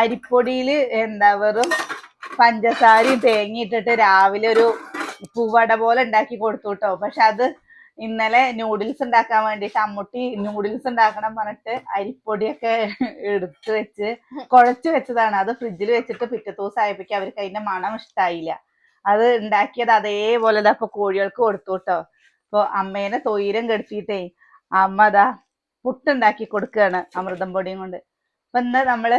അരിപ്പൊടിയിൽ എന്താ വെറും പഞ്ചസാരയും തേങ്ങ ഇട്ടിട്ട് രാവിലെ ഒരു പൂവട പോലെ ഉണ്ടാക്കി കൊടുത്തു കേട്ടോ പക്ഷെ അത് ഇന്നലെ നൂഡിൽസ് ഉണ്ടാക്കാൻ വേണ്ടിയിട്ട് അമ്മുട്ടി നൂഡിൽസ് ഉണ്ടാക്കണം പറഞ്ഞിട്ട് അരിപ്പൊടിയൊക്കെ എടുത്തു വെച്ച് കുഴച്ചു വെച്ചതാണ്. അത് ഫ്രിഡ്ജിൽ വെച്ചിട്ട് പിറ്റേ ദിവസം ആയപ്പോഴേക്കും അവർക്ക് അതിന്റെ മണം ഇഷ്ടായില്ല. അത് ഉണ്ടാക്കിയത് അതേപോലെ അപ്പൊ കോഴികൾക്ക് കൊടുത്തു കേട്ടോ അപ്പൊ അമ്മേനെ തൊയിരം കെടുത്തിട്ടേ അമ്മ അതാ പുട്ടുണ്ടാക്കി കൊടുക്കുകയാണ് അമൃതം പൊടിയും കൊണ്ട്. ഇന്ന് നമ്മൾ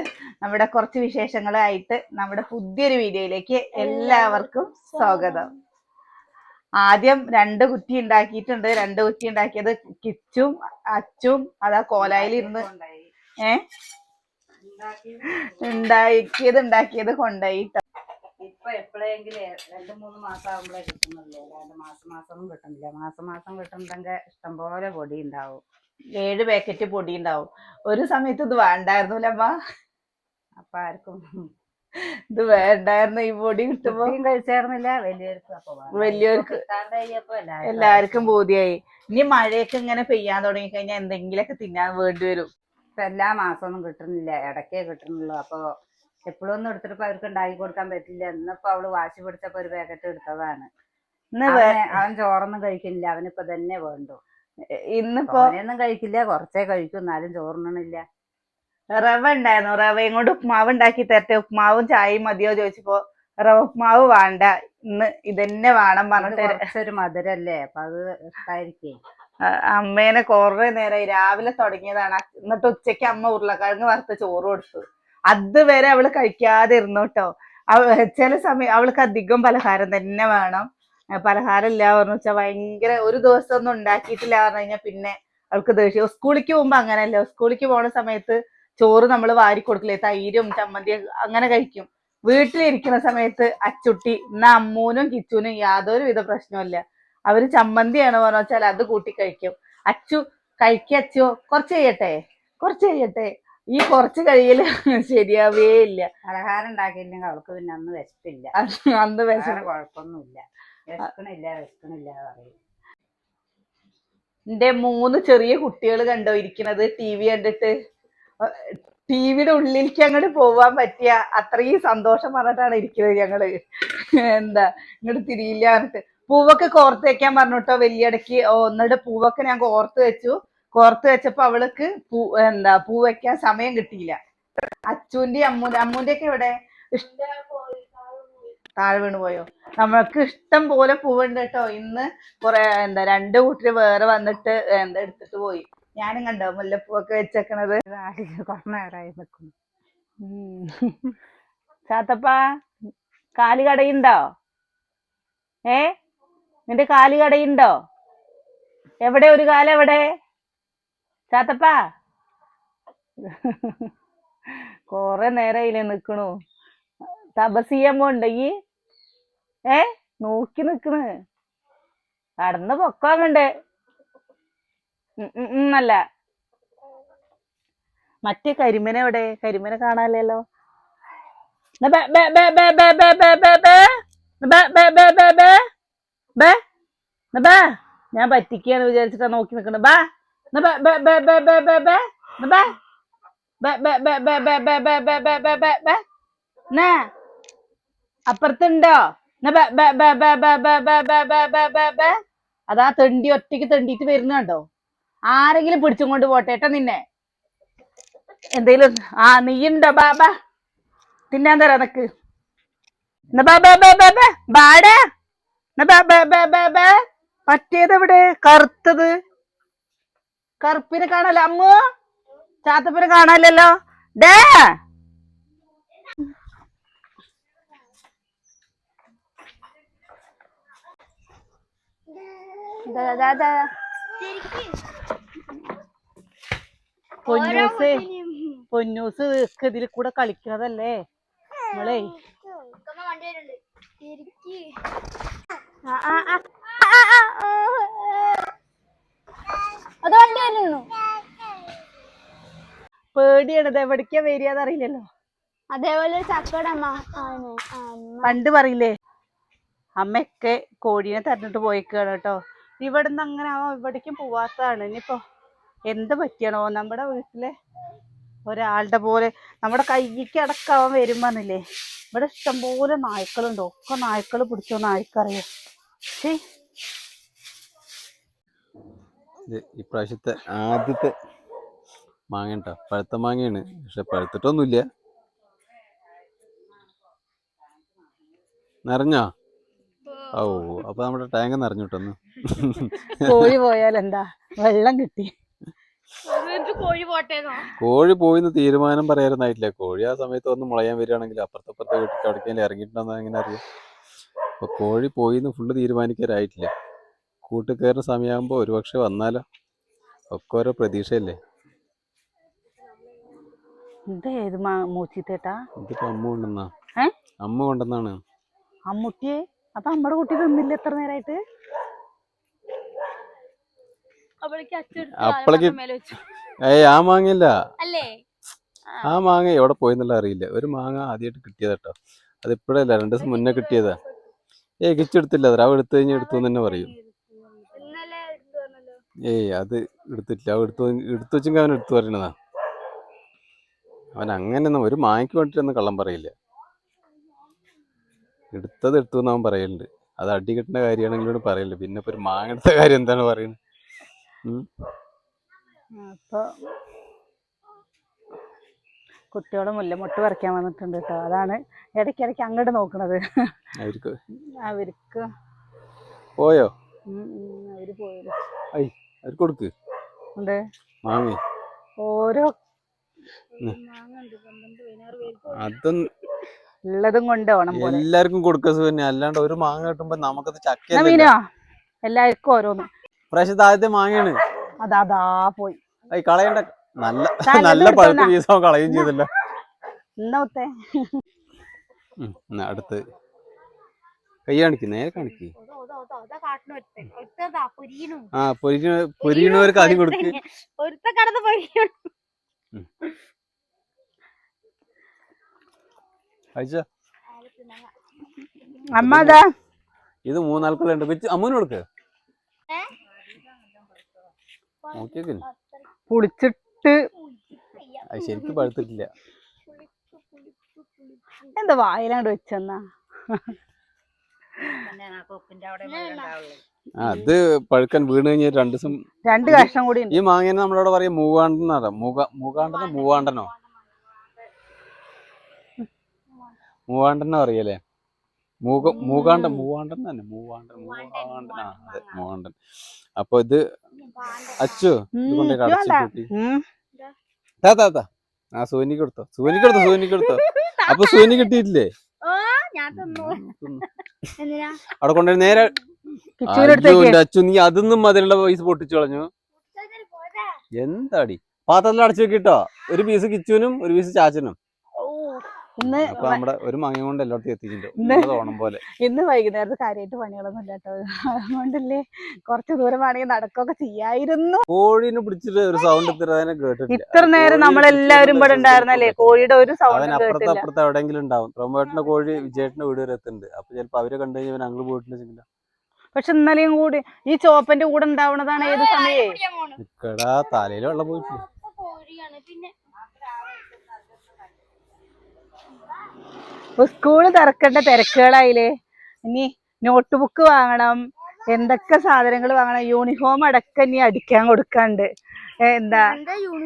നമ്മുടെ കുറച്ച് വിശേഷങ്ങളായിട്ട് നമ്മുടെ പുതിയൊരു വീഡിയോയിലേക്ക് എല്ലാവർക്കും സ്വാഗതം. ആദ്യം രണ്ട് കുറ്റി ഉണ്ടാക്കിയിട്ടുണ്ട്. രണ്ട് കുറ്റി ഉണ്ടാക്കിയത് കിച്ചും അച്ചും അതാ കോലായിൽ ഇരുന്ന് ഏ? ഉണ്ടാക്കിയത് ഉണ്ടാക്കിയത് കൊണ്ടുപോയി ട്ടോ. ഇപ്പൊ എപ്പോഴെങ്കിലും രണ്ട് മൂന്ന് മാസം ആകുമ്പോഴേ കിട്ടുന്നുള്ളൂ. രണ്ട് മാസം മാസം കിട്ടുന്നില്ല. മാസം മാസം കിട്ടുന്നുണ്ടെങ്കിൽ ഇഷ്ടംപോലെ പൊടി ഉണ്ടാവും. ഏഴ് പാക്കറ്റ് പൊടി ഉണ്ടാവും ഒരു സമയത്ത് ഇത് വേണ്ടായിരുന്നുല്ലമ്മ അപ്പൊ ആർക്കും ഇത് വേണ്ടായിരുന്നു. ഈ പൊടി കിട്ടുമ്പോ കഴിച്ചായിരുന്നില്ല വലിയവർക്ക് വലിയവർക്ക് എല്ലാവർക്കും ബോധ്യായി ഇനി മഴയൊക്കെ ഇങ്ങനെ പെയ്യാൻ തുടങ്ങി കഴിഞ്ഞാൽ എന്തെങ്കിലുമൊക്കെ തിന്നാൻ വേണ്ടി വരും. ഇപ്പൊ എല്ലാ മാസമൊന്നും കിട്ടുന്നില്ല. ഇടയ്ക്കേ കിട്ടുന്നുള്ളൂ. അപ്പൊ എപ്പോഴും ഒന്നും എടുത്തിട്ട് അവർക്ക് ഉണ്ടാക്കി കൊടുക്കാൻ പറ്റില്ല. ഇന്നിപ്പോ അവൾ വാശി പിടിച്ചപ്പോ ഒരു പാക്കറ്റ് എടുത്തതാണ്. ഇന്ന് അവൻ ചോറൊന്നും കഴിക്കുന്നില്ല. അവനിപ്പോ തന്നെ വേണ്ടു. ഇന്നിപ്പോ കഴിക്കില്ല. കുറച്ചേ കഴിക്കും. എന്നാലും ചോറിനില്ല റവ ഉണ്ടായിരുന്നു. റവയും കൊണ്ട് ഉപ്മാവ് ഉണ്ടാക്കി തരട്ടെ. ഉപ്മാവും ചായയും മതിയോ ചോദിച്ചപ്പോ റവ ഉപ്മാവ് വേണ്ട. ഇന്ന് ഇതന്നെ വേണം പറഞ്ഞിട്ട് ഒരു മധുരല്ലേ? അപ്പൊ അത് ഇഷ്ടായിരിക്കേ. അമ്മേനെ കൊറേ നേരമായി രാവിലെ തുടങ്ങിയതാണ്. എന്നിട്ട് ഉച്ചയ്ക്ക് അമ്മ ഉരുളക്കിഴങ്ങ് വറുത്ത് ചോറ് കൊടുത്തു. അതുവരെ അവൾ കഴിക്കാതെ ഇരുന്നു കേട്ടോ ചില സമയം അവൾക്ക് അധികം പലഹാരം തന്നെ വേണം. പലഹാരം ഇല്ല പറഞ്ഞു വെച്ചാൽ ഭയങ്കര ഒരു ദിവസം ഒന്നും ഉണ്ടാക്കിയിട്ടില്ല പറഞ്ഞു കഴിഞ്ഞാൽ പിന്നെ അവൾക്ക് ദേഷ്യം. സ്കൂളിലേക്ക് പോകുമ്പോ അങ്ങനെയല്ല? സ്കൂളിലേക്ക് പോണ സമയത്ത് ചോറ് നമ്മൾ വാരി കൊടുക്കില്ലേ? തൈരും ചമ്മന്തിയും അങ്ങനെ കഴിക്കും. വീട്ടിലിരിക്കുന്ന സമയത്ത് അച്ചുട്ടി എന്നാ അമ്മൂനും കിച്ചുനും യാതൊരു വിധ പ്രശ്നമില്ല അവർ ചമ്മന്തിയാണ് പറഞ്ഞു വെച്ചാൽ അത് കൂട്ടി കഴിക്കും. അച്ചു കഴിക്കുക അച്ചോ. കുറച്ച് ചെയ്യട്ടെ കുറച്ച് ചെയ്യട്ടെ ഈ കുറച്ച് കഴിയൽ ശരിയാവേ ഇല്ല പലഹാരം ഉണ്ടാക്കിയില്ലെങ്കിൽ അവൾക്ക് പിന്നെ അന്ന് വിശപ്പില്ല. അന്ന് വിശ വേറെ കുഴപ്പമൊന്നുമില്ല. വിശക്കണില്ല വിശക്കണില്ല പറയും. എന്റെ മൂന്ന് ചെറിയ കുട്ടികൾ കണ്ടോ ഇരിക്കുന്നത് ടി വി കണ്ടിട്ട് ടി വിയുടെ ഉള്ളിലേക്ക് അങ്ങോട്ട് പോവാൻ പറ്റിയ അത്രയും സന്തോഷം പറഞ്ഞിട്ടാണ് ഇരിക്കുന്നത് ഞങ്ങൾ. എന്താ ഇങ്ങോട്ട് തിരിയില്ല പറഞ്ഞിട്ട്. പൂവൊക്കെ കോർത്ത് വെക്കാൻ പറഞ്ഞിട്ടോ വലിയടക്ക് ഒന്നിടെ പൂവൊക്കെ ഞാൻ കോർത്ത് വെച്ചു. കോർത്ത് വെച്ചപ്പോ അവൾക്ക് പൂ എന്താ പൂ വെക്കാൻ സമയം കിട്ടിയില്ല. അച്ചുവിന്റെ അമ്മൂന്റെ അമ്മൂന്റെ ഒക്കെ ഇവിടെ ഇഷ്ട- താഴെ വീണ് പോയോ? നമ്മൾക്ക് ഇഷ്ടം പോലെ പൂവുണ്ട് കേട്ടോ. ഇന്ന് കുറെ എന്താ രണ്ട് കൂട്ടര് വേറെ വന്നിട്ട് എന്താ എടുത്തിട്ട് പോയി. ഞാനും കണ്ടോ മുല്ലപ്പൂവൊക്കെ വെച്ചേക്കണത്? കുറെ നേരമായി നിൽക്കുന്നു. ചാത്തപ്പ കാൽ കടയുണ്ടോ? ഏ? നിന്റെ കാൽ കടയുണ്ടോ? എവിടെ? ഒരു കാലം എവിടെ? ചാത്തപ്പ. കൊറേ നേരായില്ലേ നിക്കണു. തപസ് ചെയ്യാൻ പോണ്ട ഈ? ഏ നോക്കി നിക്കണ് നടന്ന് പൊക്കോങ്ങണ്ട് അല്ല മറ്റേ കരിമന എവിടെ കരിമന കാണാനല്ലോ ഞാൻ പറ്റിക്കാന്ന് വിചാരിച്ചിട്ടാ നോക്കി നിക്കണ ബാ അപ്പുറത്തുണ്ടോ അതാ തെണ്ടി ഒറ്റയ്ക്ക് തെണ്ടിയിട്ട് വരുന്നുണ്ടോ ആരെങ്കിലും പിടിച്ചും കൊണ്ട് പോട്ടെ ഏട്ടാ നിന്നെ എന്തേലും ആ നീയുണ്ടോ ബാബ തിന്നാൻ തരാ നിനക്ക് പറ്റിയത് എവിടെ കറുത്തത് കറുപ്പിനെ കാണല്ലോ അമ്മു ചാത്തപ്പിനെ കാണാനില്ലല്ലോ ഡേ പൊന്നൂസ് പൊന്നൂസ് ഇതിൽ കൂടെ കളിക്കണതല്ലേ? മോളെ അത് വണ്ടി വരുന്നു. പേടിയാണത് എവിടേക്കാ വരികയെന്ന് അറിയില്ലല്ലോ അതേപോലെ ചക്കടമ്മ പണ്ട് പറയില്ലേ അമ്മയൊക്കെ കോഴീനെ തരഞ്ഞിട്ട് പോയിക്കാണ് കേട്ടോ. ഇവിടുന്ന് അങ്ങനെ അവൻ ഇവിടേക്കും പോവാത്തതാണ്. ഇനിയിപ്പോ എന്ത് പറ്റിയണോ? നമ്മുടെ വീട്ടിലെ ഒരാളുടെ പോലെ നമ്മുടെ കൈക്ക് അടക്കാവാൻ വരുമ്പോന്നില്ലേ ഇവിടെ ഇഷ്ടംപോലെ നായ്ക്കളുണ്ട്. ഒക്കെ നായ്ക്കൾ പിടിച്ചോ നായ്ക്കറിയോ? ഇപ്രാവശ്യത്തെ ആദ്യത്തെ മാങ്ങ കേട്ടോ പഴുത്ത മാങ്ങയാണ്. പക്ഷെ പഴുത്തിട്ടൊന്നുമില്ല. നിറഞ്ഞോ? ഓ അപ്പൊ നമ്മുടെ ടാങ്ക് നിറഞ്ഞു കിട്ടുന്നു കോഴി പോയാൽ എന്താ വെള്ളം കിട്ടി. കോഴി പോട്ടേന്നോ? കോഴി പോയിന്ന് തീരുമാനം പറയാറുന്നായിട്ടില്ല കോഴി ആ സമയത്ത് വന്ന് മുളയാൻ വരികയാണെങ്കിൽ അപ്പുറത്തപ്പുറത്തെ വീട്ടിൽ അവിടേക്കെങ്കിലും ഇറങ്ങിയിട്ടുണ്ടോ എങ്ങനെ അറിയാം. അപ്പൊ കോഴി പോയിന്ന് ഫുള്ള് തീരുമാനിക്കാറായിട്ടില്ല കൂട്ടുകയറുന്ന സമയമാകുമ്പോ സമയമാകുമ്പോൾ ഒരുപക്ഷെ വന്നാലോ? ഒക്കെ ഓരോ പ്രതീക്ഷയല്ലേ? ഇത് അമ്മ കൊണ്ടെന്നാണ് അമ്മുട്ടിയെ? അപ്പൊ നമ്മുടെ കുട്ടി തിന്നില്ല എത്ര നേരമായിട്ട് അപ്പളേക്ക് ഏയ് ആ മാങ്ങയില്ല. അല്ലേ? ആ. മാങ്ങ എവിടെ പോയെന്നുള്ള അറിയില്ല. ഒരു മാങ്ങ ആദ്യമായിട്ട് കിട്ടിയതാട്ടോ. അത് ഇപ്പഴല്ല രണ്ടു ദിവസം മുന്നേ കിട്ടിയതാ. ഏ കിച്ചെടുത്തില്ല അത് അവ എടുത്തു കഴിഞ്ഞാൽ എടുത്തു എന്ന് തന്നെ പറയും. ഏയ് അത് എടുത്തിട്ടില്ല അവ എടുത്തു എടുത്തു വെച്ചെങ്കിൽ അവൻ എടുത്തു പറയണതാ അവൻ അങ്ങനെയൊന്നും ഒരു മാങ്ങയ്ക്ക് വേണ്ടിയിട്ടൊന്നും കള്ളം പറയില്ല. എടുത്തത് എടുത്തു എന്ന് അവൻ പറയലുണ്ട്. അത് അടി കിട്ടുന്ന കാര്യമാണെങ്കിലും പറയില്ല പിന്നെ ഇപ്പൊ ഒരു മാങ്ങ എടുത്ത കാര്യം എന്താണ് പറയുന്നത്? കുട്ടികളെ അപ്പൊ കുട്ടിയോട് മുല്ലമുട്ട് പറിക്കാൻ വന്നിട്ടുണ്ട് കേട്ടോ. അതാണ് ഇടയ്ക്കിടയ്ക്ക് അങ്ങോട്ട് നോക്കണത്. അവർക്ക് അവർക്ക്. പോയോ? അവർ പോയത്. അവർക്ക് കൊടുക്ക്. ഉണ്ട് മാങ്ങ. ഓരോ അതൊന്നും ഉള്ളതും കൊണ്ട് ഓണം പോലെ. എല്ലാവർക്കും കൊടുക്കുക സുഖന്നെ അല്ലാണ്ട് ഒരു മാങ്ങ കിട്ടുമ്പോ നമുക്കത് മീനോ? എല്ലാവർക്കും ഓരോന്ന്. പ്രാവശ്യത്തെ ആദ്യത്തെ മാങ്ങയാണ്. അതാ പോയി. കളയണ്ട. നല്ല നല്ല. പഴുത്ത പീസോ കളയും ചെയ്തല്ലോ. എന്നാ അടുത്ത്. കൈ കാണിക്ക് നേരെ കാണിക്ക്. ആ പൊരിക്കണ പൊരിക്കണവർക്ക് ആദ്യം കൊടുക്ക്. കഴിച്ച അമ്മ അതാ ഇത് മൂന്നാൾക്കുള്ളുണ്ട് കൊച്ചു അമ്മൂന് കൊടുക്ക്. നോക്കിയേക്ക്. പുളിച്ചിട്ട്. അത് ശരിക്കും പഴുത്തിട്ടില്ല. എന്താ വായിലാണ്ട് വെച്ചെന്നാ? അത് പഴുക്കാൻ വീണ് കഴിഞ്ഞാൽ രണ്ടു ദിവസം രണ്ട് കഷ്ണം കൂടി ഉണ്ട്. ഈ മാങ്ങേനെ നമ്മളോട് പറയും മൂവാണ്ടെന്നാ മൂക മൂകാണ്ടെന്നോ മൂവാണ്ടനോ? മൂവാണ്ടെന്നോ അറിയല്ലേ? മൂക മൂകാണ്ടൻ മൂവാണ്ടൻ തന്നെ മൂവാണ്ടൻ മൂവാണ്ടൻ ആ അതെ മൂവാണ്ടൻ. അപ്പൊ ഇത് അച്ചു ഇത് കൊണ്ടേ ഇത് അടച്ചു വേണ്ട. കൂട്ടി. താ താ താ. ആ സൂനിക്ക് കൊടുത്തോ. സൂനിക്ക് കൊടുത്തോ സൂനിക്ക് കൊടുത്തോ. അപ്പൊ സൂനി കിട്ടിയിട്ടില്ലേ? ഓ ഞാൻ തിന്നു. എന്തിനാ? അവിടെ കൊണ്ടു നേരെ അച്ചു നീ അതൊന്നും മതിലുള്ള പൈസ പൊട്ടിച്ചു കളഞ്ഞു. എന്താടി? പാത്രത്തിൽ അടച്ചു വെക്കിട്ടോ? ഒരു പീസ് കിച്ചുവിനും ഒരു പീസ് ചാച്ചനും. ഇന്ന് അപ്പൊ നമ്മുടെ ഒരു മാങ്ങ കൊണ്ട് എല്ലായിടത്തും എത്തിച്ചിട്ടുണ്ട് ഓണം പോലെ. ഇന്ന് വൈകുന്നേരത്ത് കാര്യമായിട്ട് പണികളൊന്നും ഇല്ല കേട്ടോ. അതുകൊണ്ടല്ലേ കുറച്ച് ദൂരമാണെങ്കിൽ നടക്കുകയൊക്കെ ചെയ്യായിരുന്നു. കോഴിനെ പിടിച്ചിട്ട് ഒരു സൗണ്ട് ഇത്ര കേട്ടിട്ടില്ല. ഇത്ര നേരം നമ്മളെല്ലാവരും ഇവിടെ ഉണ്ടായിരുന്നല്ലേ? കോഴിയുടെ ഒരു സൗണ്ട് അപ്പുറത്ത് അപ്പുറത്ത് എവിടെയെങ്കിലും ഉണ്ടാവും. പ്രൊമോട്ടിന്റെ കോഴി വിജയേട്ടന്റെ വീട് വരെ എത്തുന്നുണ്ട്. അപ്പൊ ചിലപ്പോ അവരെ കണ്ടു കഴിഞ്ഞാൽ ഞങ്ങൾ പോയിട്ടുണ്ടെങ്കിൽ പക്ഷെ ഇന്നലെയും കൂടി ഈ ചോപ്പന്റെ കൂടെ ഉണ്ടാവണതാണ് ഏത് സമയേ? തലയിൽ വെള്ളം പോയിട്ടില്ല. പിന്നെ സ്കൂൾ തുറക്കേണ്ട തിരക്കുകളായില്ലേ? ഇനി നോട്ട് ബുക്ക് വാങ്ങണം എന്തൊക്കെ സാധനങ്ങൾ വാങ്ങണം യൂണിഫോം അടക്കം ഇനി അടിക്കാൻ കൊടുക്കാണ്ട്. എന്താ? കിച്ചൂന്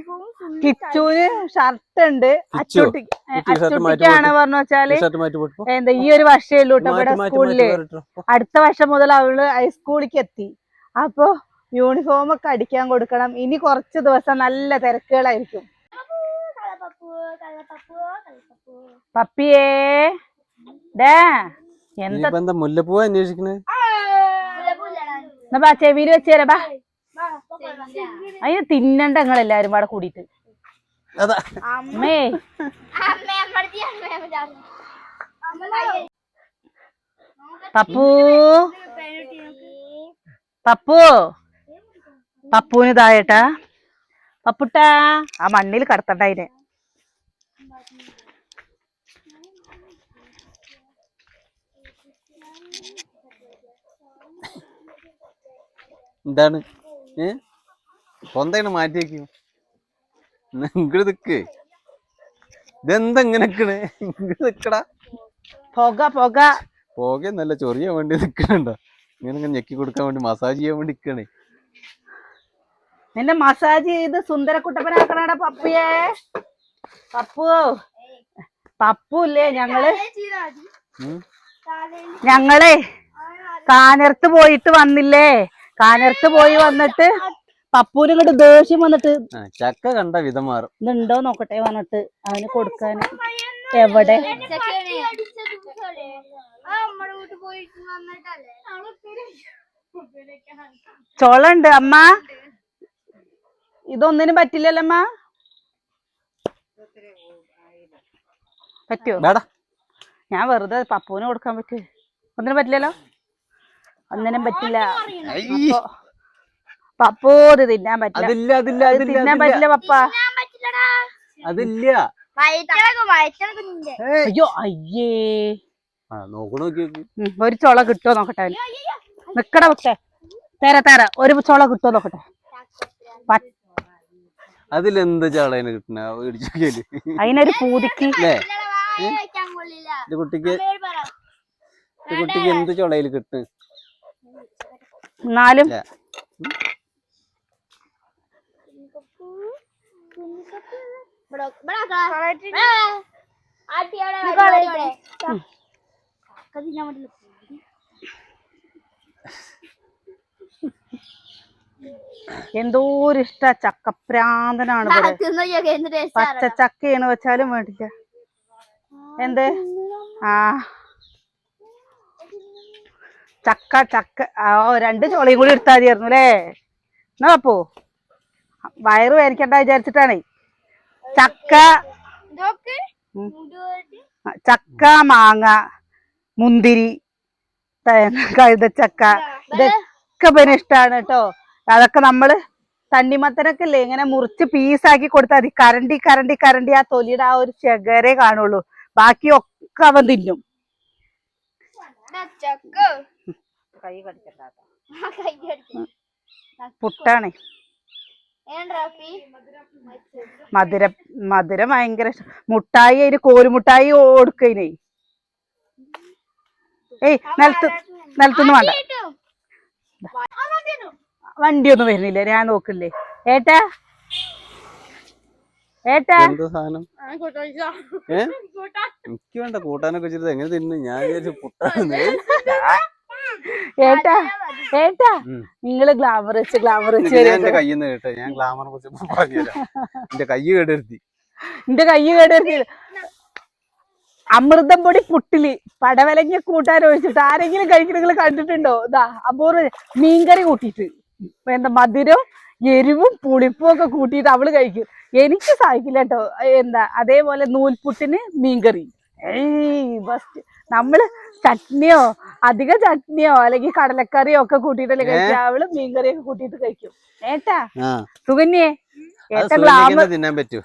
കിച്ചുവിന് ഷർട്ട് ഉണ്ട്. കിച്ചു? അച്ചുട്ടി ഈ ടീഷർട്ട് മാറ്റി അച്ചുട്ടിക്കാണ് പറഞ്ഞു വെച്ചാൽ? ഷർട്ട് മാറ്റി പോ. എന്താ ഈ ഒരു വർഷമേ ഉള്ളൂ ഇവിടെ സ്കൂളിൽ. അടുത്ത വർഷം മുതൽ അവൾ ഹൈസ്കൂളിലേക്ക് എത്തി. അപ്പൊ യൂണിഫോം ഒക്കെ അടിക്കാൻ കൊടുക്കണം. ഇനി കുറച്ച് ദിവസം നല്ല തിരക്കുകളായിരിക്കും. പപ്പിയേ. എന്താ മുല്ലപ്പൂവ അന്വേഷിക്കണേ? എന്നാ ബാ ചെവിയിൽ വെച്ചേരാ ബാ. അതിന് തിന്നണ്ട നിങ്ങൾ എല്ലാരും പാടെ കൂടിട്ട് അതാ. അമ്മേ. പപ്പു. പപ്പു. പപ്പുവിന് താഴേട്ടാ പപ്പുട്ടാ. ആ മണ്ണിൽ കടത്തണ്ട അതിനെ. എന്താണ്? ഏ? പൊന്തയാണ് മാറ്റി വെക്കും ഇങ്ങോട്ട് നിക്ക്. ഇതെന്താ ഇങ്ങനെ നിക്കണ്? ഇങ്ങനെ നിക്കടാ. പുക പുക. നല്ല ചൊറിയാൻ വേണ്ടി നിക്കണുണ്ടോ? ഇങ്ങനെ ഇങ്ങനെ ഞെക്കി കൊടുക്കാൻ വേണ്ടി മസാജ് ചെയ്യാൻ വേണ്ടി നിക്കണേ. നിന്നെ മസാജ് ചെയ്ത് സുന്ദരക്കുട്ടപ്പനാക്കണടാ പപ്പിയേ. പപ്പു. പപ്പു ഇല്ലേ ഞങ്ങൾ. ഞങ്ങളെ. കാനർത്ത് പോയിട്ട് വന്നില്ലേ? കാനർത്ത് പോയി വന്നിട്ട് പപ്പൂന് ഇങ്ങോട്ട് ദേഷ്യം വന്നിട്ട് ചക്ക കണ്ട വിധം മാറും. ഇതുണ്ടോ നോക്കട്ടെ വന്നിട്ട് അവന് കൊടുക്കാൻ. എവിടെ? ചോളുണ്ട് അമ്മ. ഇതൊന്നിനും പറ്റില്ലല്ലോ അമ്മ പറ്റുമോ ഞാൻ വെറുതെ പപ്പൂന് കൊടുക്കാൻ പറ്റൂ ഒന്നിനും പറ്റില്ലല്ലോ? ഒന്നിനും പറ്റില്ല. പപ്പു ഇത് തിന്നാൻ പറ്റില്ല. അതില്ല അതില്ല അതില്ല തിന്നാൻ പറ്റില്ല പപ്പ. അതില്ല. അയ്യോ അയ്യേ. ആ നോക്കി നോക്കി ഒരു ചൊള കിട്ടോ നോക്കട്ടെ. നിക്കട പക്ഷേ തേര തേര. ഒരു ചൊള കിട്ടുമോ നോക്കട്ടെ. അതിലെന്ത് ചാളേനെ കിട്ടണ അതിനൊരു പൂതിക്ക്. കുട്ടിക്ക് കുട്ടിക്ക് എന്ത് ചുളയിൽ കിട്ടും? എന്നാലും. എന്തോ ഒരു ഇഷ്ട ചക്കപ്രാന്തനാണ് പച്ച ചക്കയാണ് വെച്ചാലും വേണ്ടില്ല. എന്ത്? ആ. ചക്ക ചക്ക. ഓ, രണ്ട് ചോളയും കൂടി എടുത്താൽ മതിയായിരുന്നു അല്ലേ? എന്നാ അപ്പോ വയറ് വേനിക്കണ്ട വിചാരിച്ചിട്ടാണേ. ചക്ക ചക്ക മാങ്ങ മുന്തിരി കഴുതച്ചക്ക. ഇതൊക്കെ പിന്നെ ഇഷ്ടമാണ് കേട്ടോ. അതൊക്കെ നമ്മൾ തണ്ണിമത്തനൊക്കെ ഇല്ലേ ഇങ്ങനെ മുറിച്ച് പീസാക്കി കൊടുത്താൽ മതി. കരണ്ടി കരണ്ടി കരണ്ടി ആ തൊലിയുടെ ആ ഒരു ചകരേ കാണുള്ളൂ. ബാക്കി ഒക്കെ അവൻ തിന്നും. കൈ കടിച്ചിട്ടാ പുട്ടാണേ. മധുരം മധുരം ഭയങ്കര മുട്ടായി അതിന് കോരുമുട്ടായി കൊടുക്കതിനെ ഏയ് നിലത്ത് നിലത്തൊന്നും വേണ്ട. വണ്ടിയൊന്നും വരുന്നില്ല. ഞാൻ നോക്കില്ലേ. ഏട്ടാ ഏട്ടാ എന്ത് സാധനം ഏ എനിക്ക് വേണ്ട കൂട്ടാനൊക്കെ വെച്ചിട്ട് എങ്ങനെ തിന്നു? ഞാൻ പുട്ടാണ് ഏട്ടാ ഏട്ടാ. നിങ്ങൾ ഗ്ലാമർ വെച്ച് ഗ്ലാമർ വെച്ച് എന്റെ കയ്യിൽ നിന്ന് കേട്ടോ ഞാൻ ഗ്ലാമറിനെ കുറിച്ച് പറഞ്ഞുതരാം എന്റെ കൈ കേടുവരുത്തി എന്റെ കൈ കേടുവരുത്തി അമൃതം പൊടി പുട്ടിൽ പടവലങ്ങ കൂട്ടാൻ ഒഴിച്ചിട്ട് ആരെങ്കിലും കഴിക്കണെങ്കിൽ കണ്ടിട്ടുണ്ടോ? ഇതാ അപൂർവ മീൻകറി കൂട്ടിയിട്ട്. ഇപ്പൊ എന്താ മധുരം എരിവും പുളിപ്പും ഒക്കെ കൂട്ടിയിട്ട് അവൾ കഴിക്കും. എനിക്ക് സാധിക്കില്ല കേട്ടോ എന്താ അതേപോലെ നൂൽപുട്ടിന് മീൻകറി. ഏയ് ബസ്റ്റ് നമ്മൾ ചട്നിയോ അധിക ചട്നിയോ അല്ലെങ്കിൽ കടലക്കറിയോ ഒക്കെ കൂട്ടിയിട്ടല്ലേ കഴിക്കുക. അവൾ മീൻകറിയൊക്കെ കൂട്ടിയിട്ട് കഴിക്കും. ഏട്ടാ സുഗന്യേ സുകന്യേ ഏട്ട ഗ്ലാമർ സുഗന്ധിക്ക് തിന്നാൻ പറ്റൂ.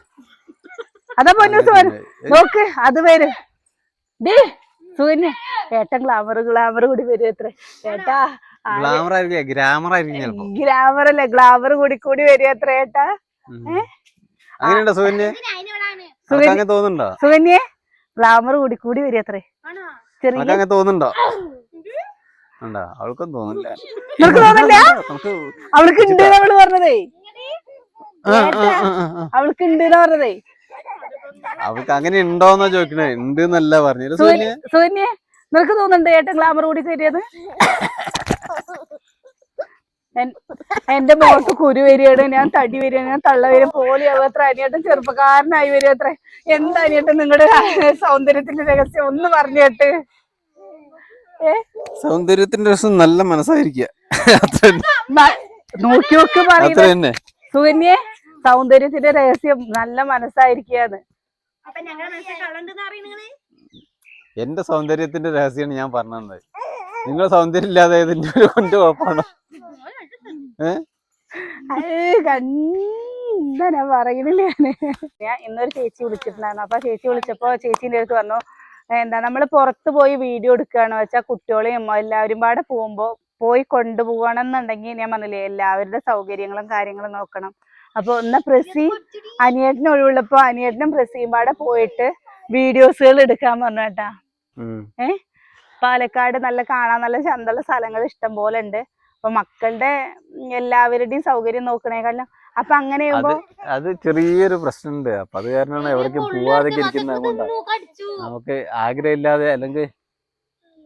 അതാ പൊന്നൂസ് വരും നോക്ക് അത് വരും. ഡേ സുകന്യ ഏട്ടൻ ഗ്ലാമർ ഗ്ലാമർ കൂടി വരും എത്ര ഏട്ടാ ഗ്ലാമർ അല്ലേ? ഗ്ലാമർ കൂടി കൂടി വരിക എത്ര ഏട്ടാ. സുകന്യ? ഗ്ലാമർ കൂടി കൂടി വരിക അത്രേ. ചെറിയ അങ്ങനെ തോന്നുന്നുണ്ടോ? അവൾക്കും തോന്നില്ല അവൾക്ക് ഉണ്ട് അവൾ പറഞ്ഞതേ. അവൾക്ക് ഉണ്ട് പറഞ്ഞതേ. അവൾക്ക് അങ്ങനെ ഉണ്ടോന്നാ ചോദിക്കണേ. ഉണ്ട് എന്നല്ല പറഞ്ഞു സുകന്യ? സുകന്യെ നിനക്ക് തോന്നുന്നുണ്ട് ഏട്ടൻ ഗ്ലാമർ കൂടി എൻ- എന്റെ മോൾക്ക് കുരു വരികയാണ് ഞാൻ തടി വരികയാണ് ഞാൻ തള്ള വരും പോലെയാവും അത്ര അനിയേട്ടൻ ചെറുപ്പക്കാരനായി വരും അത്ര എന്താ അനിയേട്ടൻ നിങ്ങളുടെ സൗന്ദര്യത്തിന്റെ രഹസ്യം ഒന്ന് പറഞ്ഞു കേട്ട്. ഏ? സൗന്ദര്യത്തിന്റെ രസം നല്ല മനസ്സായിരിക്കുക. നോക്കി പറയുന്നത്. സുകന്യെ സൗന്ദര്യത്തിന്റെ രഹസ്യം നല്ല മനസ്സായിരിക്കുകയാണ്. എന്റെ സൗന്ദര്യത്തിന്റെ രഹസ്യമാണ് ഞാൻ പറഞ്ഞത്. നിങ്ങൾ സൗന്ദര്യം ഇല്ലാതെ ഇതിന്റെ ഒരു കൊണ്ട് കുഴപ്പമാണോ. പറയുന്നില്ല ഞാൻ. ഞാൻ ഇന്നൊരു ചേച്ചി വിളിച്ചിട്ടുണ്ടായിരുന്നു. അപ്പൊ ചേച്ചി വിളിച്ചപ്പോ ചേച്ചിന്റെ അടുത്ത് പറഞ്ഞു എന്താ നമ്മൾ പുറത്ത് പോയി വീഡിയോ എടുക്കുകയാണെന്ന് വെച്ചാൽ കുട്ടികളെയും എല്ലാവരും പാടെ പോകുമ്പോ പോയി കൊണ്ടുപോകണം എന്നുണ്ടെങ്കിൽ ഞാൻ പറഞ്ഞില്ലേ എല്ലാവരുടെ സൗകര്യങ്ങളും കാര്യങ്ങളും നോക്കണം. അപ്പൊ ഒന്ന് പ്രസി അനിയേട്ടന് ഒഴിവുള്ളപ്പോ അനിയേട്ടനും പ്രസിയും പാടെ പോയിട്ട് വീഡിയോസുകൾ എടുക്കാൻ പറഞ്ഞു കേട്ടാ. ഏഹ് പാലക്കാട് നല്ല കാണാൻ നല്ല ചന്തള്ള സ്ഥലങ്ങൾ ഇഷ്ടം പോലെ ഉണ്ട്. അപ്പൊ മക്കളുടെ എല്ലാവരുടെയും സൗകര്യം നോക്കണേക്കാളും അപ്പൊ അങ്ങനെ അത് ചെറിയൊരു പ്രശ്നമുണ്ട് അപ്പൊ അത് കാരണമാണ് എവിടേക്കും പോവാതെ ഇരിക്കുന്നത് കൊണ്ടാണ് നമുക്ക് ആഗ്രഹമില്ലാതെ അല്ലെങ്കിൽ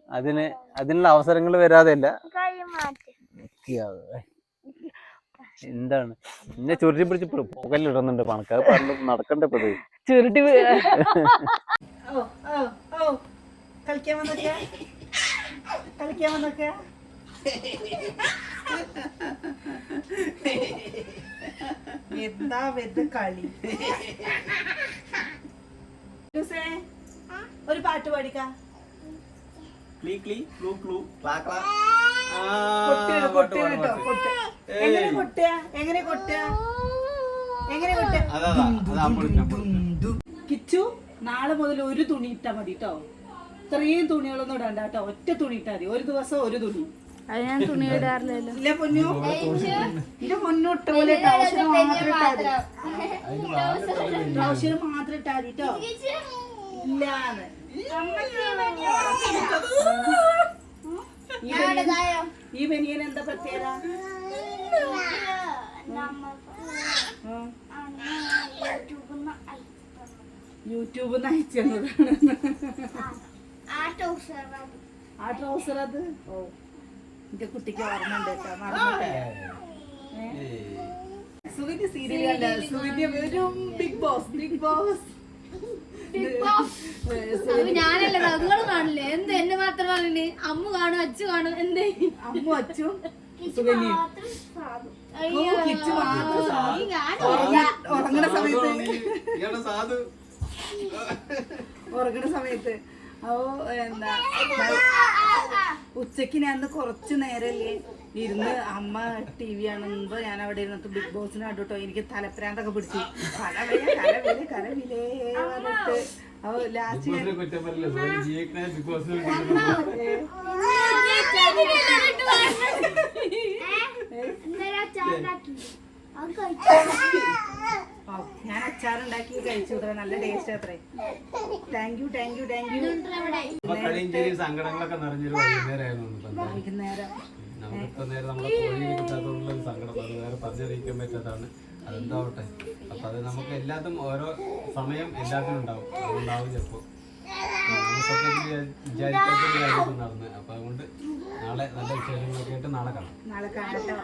അതിന് അതിനുള്ള അവസരങ്ങൾ വരാതെ അല്ല എന്താണ്? എന്നെ ചുരുട്ടി പിടിച്ച് പുകലിടുന്നുണ്ട് പണക്ക്. അത് പറഞ്ഞു നടക്കണ്ട പ്രതി. ചുരുട്ടി ഓ ഓ ഓ. കളിക്കാൻ വന്നൊക്കെ? കളിക്കാൻ വന്നൊക്കെ? എന്താ വെത് കളി? ഒരു പാട്ട് പാടിക്ക. ക്ലീ ക്ലീ ക്ലൂ ക്ലൂ ക്ലാ ക്ലാ. കൊട്ടിയാണ് കൊട്ടിയാണ് കേട്ടോ കൊട്ട് എങ്ങനെ കൊട്ടുക എങ്ങനെ കൊട്ടുക എങ്ങനെ കൊട്ടുക അതാ അതാ അത് അമ്പളിക്കും അമ്പളിക്കും കിച്ചു നാളെ മുതൽ ഒരു തുണി ഇട്ടാ മതി കേട്ടോ. ഇത്രയും തുണികളൊന്നും ഇടണ്ട കേട്ടോ. ഒറ്റ തുണി ഇട്ടാ മതി. ഒരു ദിവസം ഒരു തുണി. അത് ഞാൻ തുണി ഇടാറില്ലല്ലോ. ഇല്ല പൊന്നു. ഇല്ല. പൊന്നു ഇട്ട പോലെ ട്രൗസർ മാത്രം ഇട്ടാ മതി. ട്രൗസർ മാത്രം ഇട്ടാ മതി കേട്ടോ ഇല്ലാന്ന്. ഈ ബനിയൻ എന്താ പ്രത്യേകത? യൂട്യൂബ് തന്നതാണ് ആ ട്രൗസർ അത്? ഓ. എന്റെ കുട്ടിക്ക് ഓർമ്മയുണ്ട് കേട്ടോ മറന്നിട്ടില്ല സീരിയൽ വെറും ബിഗ് ബോസ് ബിഗ് ബോസ്. അത് ഞാനല്ല നിങ്ങൾ കാണില്ലേ? എന്ത് എന്നെ മാത്രം പറഞ്ഞില്ലേ അമ്മ കാണും അച്ചു കാണും എന്തേ? അമ്മു അച്ചും ഉറങ്ങണ സമയത്ത്. ഉറങ്ങണ സമയത്ത്. ഓ എന്താ? ഉച്ചയ്ക്ക് ഞാൻ കുറച്ച് നേരല്ലേ. ഇരുന്ന് അമ്മ ടി വി കാണുമ്പോ ഞാൻ അവിടെ ഇരുന്നിട്ട് ബിഗ് ബോസിന് കണ്ടുട്ടോ എനിക്ക് തലപ്രാന്തൊക്കെ പിടിച്ചു. കലവിലെ കലവിലെ കലവിലേ പറഞ്ഞിട്ട് ഓ ലാസ്റ്റ് ഞാൻ ഞാൻ അച്ചാറുണ്ടാക്കി കഴിച്ചു അത്ര നല്ല ടേസ്റ്റ് അത്രേ thank you thank you thank you സങ്കടങ്ങളൊക്കെ നിറഞ്ഞൊരു വൈകുന്നേരമായിരുന്നു ഇപ്പൊ എന്താ. വൈകുന്നേരം. നമുക്ക് ഇപ്പൊ നേരെ നമ്മളെ കോഴി കിട്ടാത്തതുകൊണ്ടുള്ള ഒരു സങ്കടം. അത് വേറെ പറഞ്ഞറിയിക്കാൻ പറ്റാത്തതാണ്. അതെന്താവട്ടെ? അപ്പൊ അത് നമുക്ക് എല്ലാത്തും ഓരോ സമയം എല്ലാത്തിനും ഉണ്ടാവും. അതുണ്ടാവും ചിലപ്പോ. വിചാരിക്കാത്ത നടന്ന് അപ്പൊ അതുകൊണ്ട് നാളെ നല്ല വിശേഷങ്ങളൊക്കെ ആയിട്ട് നാളെ കാണാം. നാളെ കാണട്ടെ.